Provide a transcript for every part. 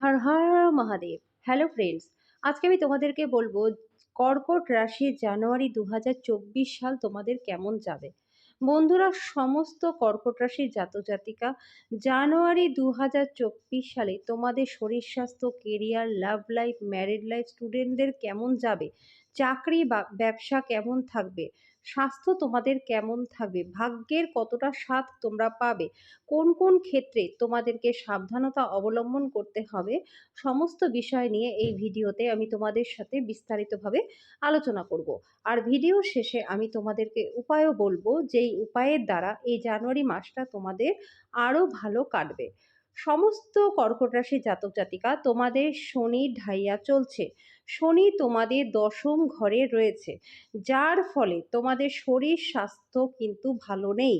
হর Har Mahadev. Hello friends আজকে আমি তোমাদেরকে বলব, কর্কট রাশি জানুয়ারি দু হাজার চব্বিশ সাল তোমাদের কেমন যাবে? বন্ধুরা, সমস্ত কর্কট রাশির জাতজাতিকা, জানুয়ারি দু হাজার চব্বিশ সালে তোমাদের শরীর স্বাস্থ্য career love life married life স্টুডেন্টদের কেমন যাবে? চাকরি বা ব্যবসা কেমন থাকবে? স্বাস্থ্য তোমাদের কেমন থাকবে? ভাগ্যের কতটা স্বাদ তোমরা পাবে? কোন কোন ক্ষেত্রে তোমাদেরকে সাবধানতা অবলম্বন করতে হবে? সমস্ত বিষয় নিয়ে এই ভিডিওতে আমি তোমাদের সাথে বিস্তারিতভাবে আলোচনা করব। আর ভিডিওর শেষে আমি তোমাদেরকে উপায়ও বলব, যেই উপায়ের দ্বারা এই জানুয়ারি মাসটা তোমাদের আরও ভালো কাটবে। সমস্ত কর্কট রাশি জাতক জাতিকা, তোমাদের শনি ঢাইয়া চলছে। শনি তোমাদের দশম ঘরে রয়েছে, যার ফলে তোমাদের শরীর স্বাস্থ্য কিন্তু ভালো নেই।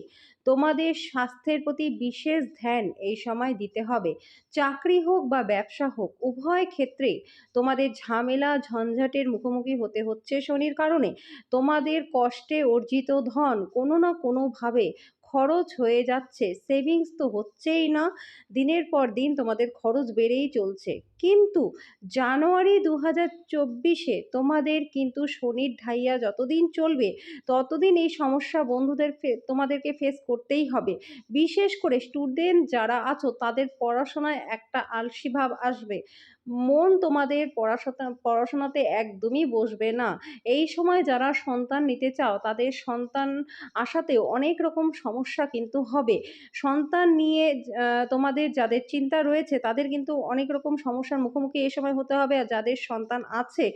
তোমাদের স্বাস্থ্যের প্রতি বিশেষ ধ্যান এই সময় দিতে হবে। চাকরি হোক বা ব্যবসা হোক, উভয় ক্ষেত্রে তোমাদের ঝামেলা ঝঞ্ঝাটের মুখোমুখি হতে হচ্ছে শনির কারণে। তোমাদের কষ্টে অর্জিত ধন কোনো না কোনোভাবে খরচ হয়ে যাচ্ছে। সেভিংস তো হচ্ছেই না। দিনের পর দিন তোমাদের খরচ বেড়েই চলছে। কিন্তু জানুয়ারি দু হাজার চব্বিশে তোমাদের কিন্তু শনির ঢাইয়া যতদিন চলবে, ততদিন এই সমস্যা বন্ধুদের তোমাদেরকে ফেস করতেই হবে। বিশেষ করে স্টুডেন্ট যারা আছো, তাদের পড়াশোনায় একটা আলসিভাব আসবে। মন তোমাদের পড়াশোনা, পড়াশোনাতে একদমই বসবে না। এই সময় যারা সন্তান নিতে চাও, তাদের সন্তান আসাতেও অনেক রকম সমস্যা কিন্তু হবে। সন্তান নিয়ে তোমাদের যাদের চিন্তা রয়েছে, তাদের কিন্তু অনেক রকম সমস্যার মুখোমুখি এই সময় হতে হবে। আর যাদের সন্তান আছে,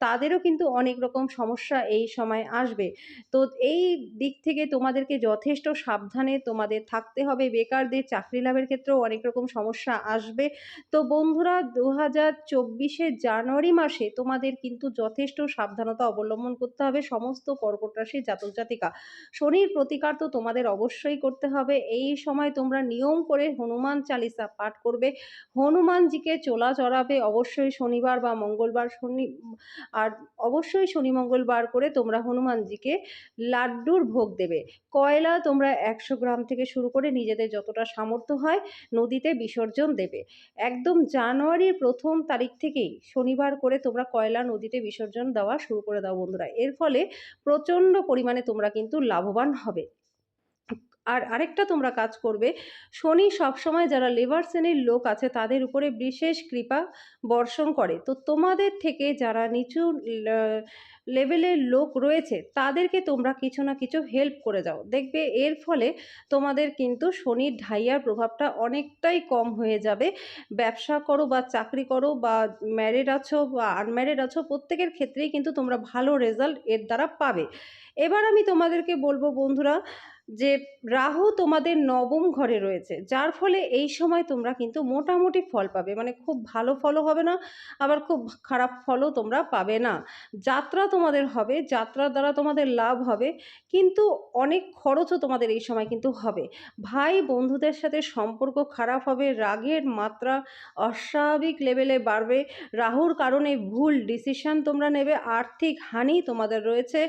তাদেরও কিন্তু অনেক রকম সমস্যা এই সময় আসবে। তো এই দিক থেকে তোমাদেরকে যথেষ্ট সাবধানে তোমাদের থাকতে হবে। বেকারদের চাকরি লাভের ক্ষেত্রেও অনেক রকম সমস্যা আসবে। তো বন্ধুরা দু হাজার চব্বিশে জানুয়ারি মাসে তোমাদের কিন্তু যথেষ্ট সাবধানতা অবলম্বন করতে হবে। সমস্ত কর্কট রাশির জাতক জাতিকা, শনির প্রতিকার তো তোমাদের অবশ্যই করতে হবে। এই সময় তোমরা নিয়ম করে হনুমান চালিসা পাঠ করবে। হনুমানজিকে চোলা চড়াবে। অবশ্যই শনিবার বা মঙ্গলবার শনি আর অবশ্যই শনি মঙ্গলবার করে তোমরা হনুমানজিকে লাড্ডুর ভোগ দেবে। কয়লা তোমরা একশো গ্রাম থেকে শুরু করে নিজেদের যতটা সামর্থ্য হয় নদীতে বিসর্জন দেবে। একদম জানুয়ারির প্রথম তারিখ থেকেই শনিবার করে তোমরা কয়লা নদীতে বিসর্জন দেওয়া শুরু করে দাও বন্ধুরা। এর ফলে প্রচণ্ড পরিমাণে তোমরা কিন্তু লাভবান হবে। আর আরেকটা তোমরা কাজ করবে, শনি সবসময় যারা লেবার শ্রেণির লোক আছে তাদের উপরে বিশেষ কৃপা বর্ষণ করে। তো তোমাদের থেকে যারা নিচু লেভেলের লোক রয়েছে তাদেরকে তোমরা কিছু না কিছু হেল্প করে যাও। দেখবে এর ফলে তোমাদের কিন্তু শনির ঢাইয়ার প্রভাবটা অনেকটাই কম হয়ে যাবে। ব্যবসা করো বা চাকরি করো বা ম্যারিড আছো বা আনম্যারিড আছো প্রত্যেকের ক্ষেত্রেই কিন্তু তোমরা ভালো রেজাল্ট এর দ্বারা পাবে। এবার আমি তোমাদেরকে বলব বন্ধুরা যে রাহু তোমাদের নবম ঘরে রয়েছে, যার ফলে এই সময় তোমরা কিন্তু মোটামুটি ফল পাবে। মানে খুব ভালো ফলও হবে না, আবার খুব খারাপ ফলও তোমরা পাবে না। যাত্রা তোমাদের হবে, যাত্রার দ্বারা তোমাদের লাভ হবে, কিন্তু অনেক খরচও তোমাদের এই সময় কিন্তু হবে। ভাই বন্ধুদের সাথে সম্পর্ক খারাপ হবে, রাগের মাত্রা অস্বাভাবিক লেভেলে বাড়বে, রাহুর কারণে ভুল ডিসিশন তোমরা নেবে, আর্থিক হানি তোমাদের রয়েছে,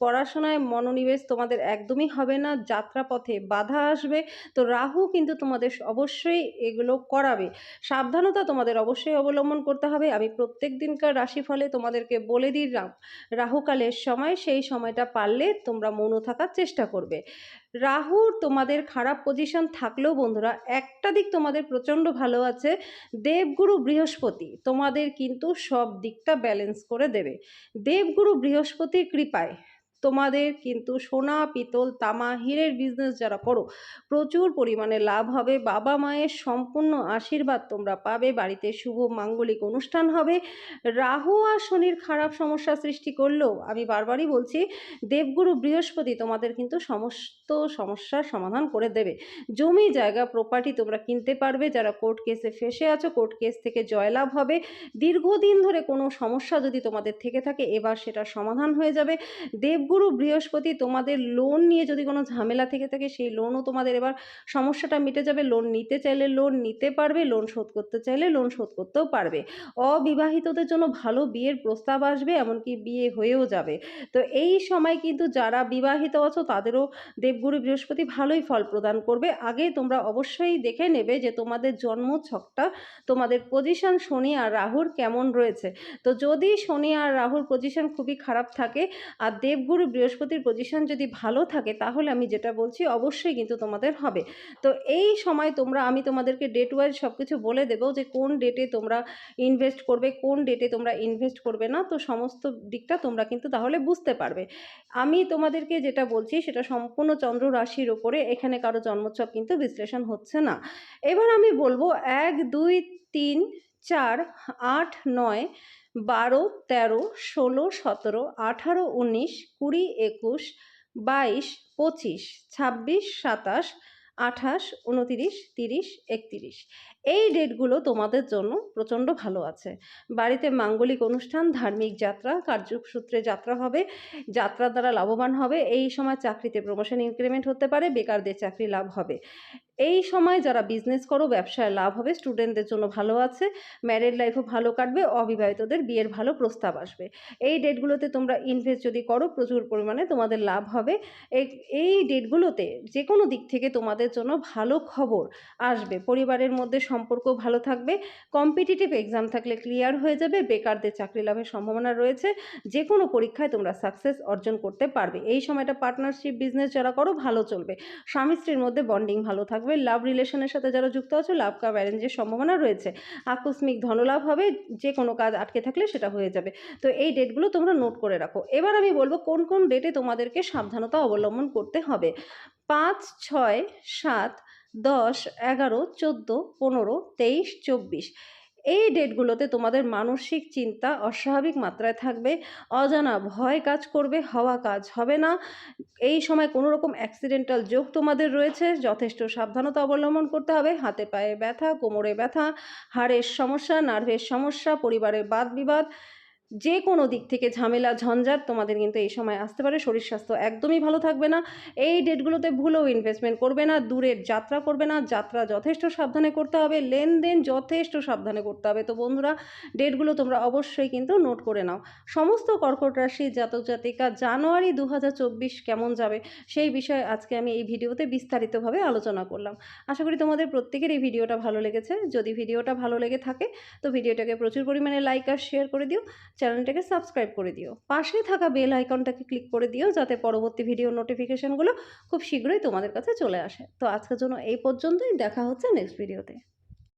পড়াশোনায় মনোনিবেশ তোমাদের একদমই হবে না যাত্রাপথে বাধা আসবে। তো রাহু কিন্তু তোমাদের অবশ্যই এগুলো করাবে। সাবধানতা তোমাদের অবশ্যই অবলম্বন করতে হবে। আমি প্রত্যেক দিনকার রাশিফলে তোমাদেরকে বলে দিই রাহুকালের সময় সেই সময়টা পারলে তোমরা মনো থাকার চেষ্টা করবে। রাহুর তোমাদের খারাপ পজিশন থাকলেও বন্ধুরা, একটা দিক তোমাদের প্রচণ্ড ভালো আছে, দেবগুরু বৃহস্পতি তোমাদের কিন্তু সব দিকটা ব্যালেন্স করে দেবে। দেবগুরু বৃহস্পতির কৃপায় তোমাদের কিন্তু সোনা, পিতল, তামা, হীরের বিজনেস যারা করো, প্রচুর পরিমাণে লাভ হবে। বাবা মায়ের সম্পূর্ণ আশীর্বাদ তোমরা পাবে। বাড়িতে শুভ মাঙ্গলিক অনুষ্ঠান হবে। রাহু আর শনির খারাপ সমস্যা সৃষ্টি করলেও, আমি বারবারই বলছি, দেবগুরু বৃহস্পতি তোমাদের কিন্তু সমস্ত সমস্যার সমাধান করে দেবে। জমি, জায়গা প্রপার্টি তোমরা কিনতে পারবে। যারা কোর্ট কেসে ফেসে আছো কোর্ট কেস থেকে জয়লাভ হবে। দীর্ঘদিন ধরে কোনো সমস্যা যদি তোমাদের থেকে থাকে, এবার সেটা সমাধান হয়ে যাবে। দেব দেবগুরু বৃহস্পতি তোমাদের লোন নিয়ে যদি কোনো ঝামেলা থেকে থাকে, সেই লোনও তোমাদের এবার সমস্যাটা মিটে যাবে। লোন নিতে চাইলে লোন নিতে পারবে লোন শোধ করতে চাইলে লোন শোধ করতেও পারবে। অবিবাহিতদের জন্য ভালো বিয়ের প্রস্তাব আসবে, এমনকি বিয়ে হয়েও যাবে। তো এই সময় কিন্তু যারা বিবাহিত আছো, তাদেরও দেবগুরু বৃহস্পতি ভালোই ফল প্রদান করবে। আগে তোমরা অবশ্যই দেখে নেবে যে তোমাদের জন্ম ছকটা তোমাদের পজিশন শনি আর রাহুর কেমন রয়েছে। তো যদি শনি আর রাহুর পজিশন খুবই খারাপ থাকে, আর দেবগুরু বৃহস্পতির পজিশন যদি ভালো থাকে, তাহলে আমি যেটা বলছি অবশ্যই কিন্তু তোমাদের হবে। তো এই সময় তোমরা, আমি তোমাদেরকে ডেট ওয়াইজ সব কিছু বলে দেবো যে কোন ডেটে তোমরা ইনভেস্ট করবে, কোন ডেটে তোমরা ইনভেস্ট করবে না, তো সমস্ত দিকটা তোমরা কিন্তু তাহলে বুঝতে পারবে। আমি তোমাদেরকে যেটা বলছি, সেটা সম্পূর্ণ চন্দ্র রাশির ওপরে, এখানে কারও জন্মোৎসব কিন্তু বিশ্লেষণ হচ্ছে না। এবার আমি বলব, এক, দুই, তিন, চার, আট, নয় বারো, তেরো, ষোলো, সতেরো, আঠারো, উনিশ, কুড়ি, একুশ, বাইশ, পঁচিশ, ছাব্বিশ, সাতাশ, আঠাশ, উনতিরিশ, তিরিশ, একতিরিশ। এই ডেটগুলো তোমাদের জন্য প্রচণ্ড ভালো আছে। বাড়িতে মাঙ্গলিক অনুষ্ঠান, ধার্মিক যাত্রা, কার্যসূত্রে যাত্রা হবে, যাত্রার দ্বারা লাভবান হবে, এই সময় চাকরিতে প্রমোশন ইনক্রিমেন্ট হতে পারে, বেকারদের চাকরি লাভ হবে। এই সময় যারা বিজনেস করো, ব্যবসায় লাভ হবে স্টুডেন্টদের জন্য ভালো আছে ম্যারিড লাইফও ভালো কাটবে, অবিবাহিতদের বিয়ের ভালো প্রস্তাব আসবে। এই ডেটগুলোতে তোমরা ইনভেস্ট যদি করো, প্রচুর পরিমাণে তোমাদের লাভ হবে। এই ডেটগুলোতে যে কোনো দিক থেকে তোমাদের জন্য ভালো খবর আসবে। পরিবারের মধ্যে সম্পর্ক ভালো থাকবে কম্পিটিটিভ এক্সাম থাকলে ক্লিয়ার হয়ে যাবে, বেকারদের চাকরি লাভের সম্ভাবনা রয়েছে যে কোনো পরীক্ষায় তোমরা সাকসেস অর্জন করতে পারবে। এই সময়টা পার্টনারশিপ বিজনেস যারা করো, ভালো চলবে। স্বামী স্ত্রীর মধ্যে বন্ডিং ভালো থাকবে। লাভ রিলেশনের সাথে যারা যুক্ত আছো লাভ কাপ অ্যারেঞ্জের সম্ভাবনা রয়েছে। আকস্মিক ধনলাভ হবে যে কোনো কাজ আটকে থাকলে সেটা হয়ে যাবে। তো এই ডেটগুলো তোমরা নোট করে রাখো। এবার আমি বলব কোন কোন ডেটে তোমাদেরকে সাবধানতা অবলম্বন করতে হবে। পাঁচ, ছয়, সাত, দশ, এগারো, চোদ্দ, পনেরো, তেইশ, চব্বিশ। এই ডেটগুলোতে তোমাদের মানসিক চিন্তা অস্বাভাবিক মাত্রায় থাকবে, অজানা ভয় কাজ করবে, হওয়া কাজ হবে না। এই সময় কোনো রকম অ্যাক্সিডেন্টাল যোগ তোমাদের রয়েছে, যথেষ্ট সাবধানতা অবলম্বন করতে হবে। হাতে পায়ে ব্যথা, কোমরে ব্যথা, হাড়ের সমস্যা নার্ভের সমস্যা, পরিবারের বাদ বিবাদ যে কোনো দিক থেকে ঝামেলা, ঝঞ্ঝাট তোমাদের কিন্তু এই সময় আসতে পারে। শরীর স্বাস্থ্য একদমই ভালো থাকবে না। এই ডেটগুলোতে ভুলেও ইনভেস্টমেন্ট করবে না, দূরের যাত্রা করবে না, যাত্রা যথেষ্ট সাবধানে করতে হবে, লেনদেন যথেষ্ট সাবধানে করতে হবে। তো বন্ধুরা ডেটগুলো তোমরা অবশ্যই কিন্তু নোট করে নাও। সমস্ত কর্কট রাশি, জাতক, জাতিকা, জানুয়ারি দু হাজার চব্বিশ কেমন যাবে সেই বিষয়ে আজকে আমি এই ভিডিওতে বিস্তারিতভাবে আলোচনা করলাম। আশা করি তোমাদের প্রত্যেকের এই ভিডিওটা ভালো লেগেছে। যদি ভিডিওটা ভালো লেগে থাকে, তো ভিডিওটাকে প্রচুর পরিমাণে লাইক আর শেয়ার করে দিও। চ্যানেলটাকে সাবস্ক্রাইব করে দিও। পাশে থাকা বেল আইকনটাকে ক্লিক করে দিও, যাতে পরবর্তী ভিডিও নোটিফিকেশানগুলো খুব শীঘ্রই তোমাদের কাছে চলে আসে। তো আজকের জন্য এই পর্যন্তই, দেখা হচ্ছে নেক্সট ভিডিওতে